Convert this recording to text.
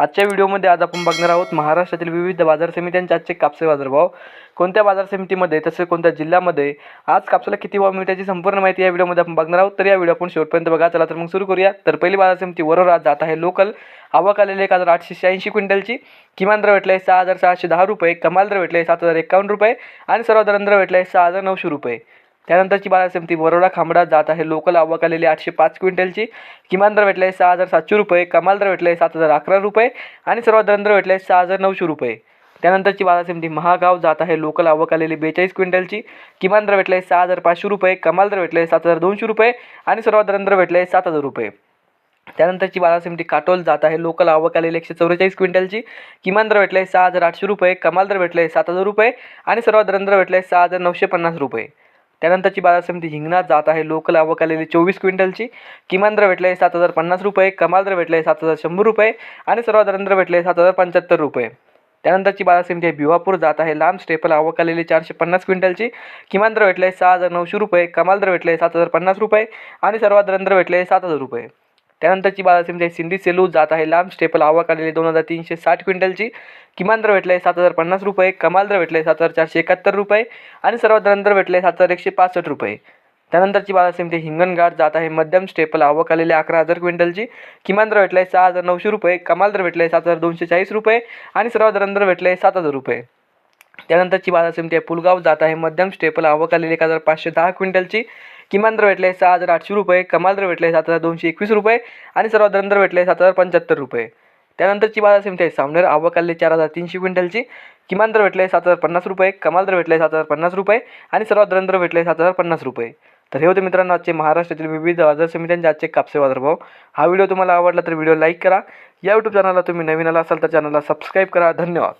आजच्या व्हिडिओमध्ये आज आपण बघणार आहोत महाराष्ट्रातील विविध बाजार समित्यांचे आजचे कापसे बाजारभाव. कोणत्या बाजार समितीमध्ये तसेच कोणत्या जिल्ह्यामध्ये आज कापसाला किती भाव मिळण्याची संपूर्ण माहिती या व्हिडिओमध्ये आपण बघणार आहोत. तर या व्हिडिओ आपण शेवटपर्यंत बघा. चला तर मग सुरू करूया. तर पहिली बाजार समिती वरोर आज जात आहे लोकल. आवक आलेली एक हजार आठशे शहाऐंशी क्विंटलची. किमान दर भेटलाय सहा हजार सहाशे दहा रुपये. कमाल दर भेटले सात हजार एकावन्न रुपये. आणि सर्वात दर भेटलाय सहा हजार नऊशे रुपये. त्यानंतरची बाजार समिती बरोडा खांबडा जात आहे. लोकल आवक आलेली आठशे पाच क्विंटलची. किमान दर भेटले सहा हजार सातशे रुपये. कमाल दर भेटले सात हजार अकरा रुपये. आणि सर्वात दर भेटले सहा हजार नऊशे रुपये. त्यानंतरची बाजार समिती महागाव जात आहे. लोकल आवक आलेली बेचाळीस क्विंटलची. किमान दर भेटले सहा हजार पाचशे रुपये. कमाल दर भेटले सात हजार दोनशे रुपये. आणि सर्वात दर भेटले सात हजार रुपये. त्यानंतरची बाजार समिती काटोल जात आहे. लोकल आवक आलेली एकशे चौवेचाळीस क्विंटलची. किमान दर भेटले सहा हजार आठशे रुपये. कमाल दर भेटले सात हजार रुपये. आणि सर्वात दर भेटले सहा हजार नऊशे पन्नास रुपये. त्यानंतरची बाजार समिती हिंगणात जात आहे. लोकल आवक आलेली चोवीस क्विंटलची. किमान दर भेटले सात हजार पन्नास रुपये. कमाल दर भेटले सात हजार शंभर रुपये. आणि सर्वात दर भेटले सात हजार पंच्याहत्तर रुपये. त्यानंतरची बाजार समिती आहे भिवापूर जात आहे. लांब स्टेपल आवक आलेली चारशे पन्नास क्विंटलची. किमान दर भेटले सहा हजार नऊशे रुपये. कमाल दर भेटले सात हजार पन्नास रुपये. आणि सर्वात दर भेटले सात हजार रुपये. त्यानंतरची बाजार समिती आहे सिंधी सेलू जात आहे. लांब स्टेपल आवक आलेली दोन हजार तीनशे साठ क्विंटलची. किमान दर भेटले सात हजार पन्नास रुपये कमाल दर भेटले सात हजार चारशे एकाहत्तर रुपये आणि सर्वात दर भेटले सात हजार एकशे पासष्ट रुपये. त्यानंतरची बाजार समिती हिंगणघाट जात आहे. मध्यम स्टेपल आवक आलेली अकरा हजार क्विंटलची. किमान दर आहे सहा हजार नऊशे रुपये कमाल दर भेटले सात हजार दोनशे चाळीस रुपये आणि सर्वात दर भेटले सात हजार रुपये. त्यानंतरची बाजार समिती आहे. पुलगाव जात आहे. मध्यम स्टेपल आवक आलेली एक हजार पाचशे दहा क्विंटलची. किमान दर भेटले सहा हजार आठशे रुपये कमाल दर भेटले सात हजार दोनशे एकवीस रुपये आणि सर्वात दर भेटले सात हजार पंच्याहत्तर रुपये. त्यानंतरची बाजार समिती आहे. सामनेर आवक चार हजार तीनशे क्विंटलची. किमान दर भेटले सात हजार पन्नास रुपये. कमाल दर भेटले सात हजार पन्नास रुपये. आणि सर्वात दर भेटले सात हजार पन्नास रुपये. तर हे होते मित्रांनो आजचे महाराष्ट्रातील विविध बाजार समित्यांचे आजचे कापसे बाजारभाव. हा व्हिडिओ तुम्हाला आवडला तर व्हिडिओ लाईक करा. या यूट्यूब चॅनलला तुम्ही नवीन आला असाल तर चॅनलला सबस्क्राईब करा. धन्यवाद.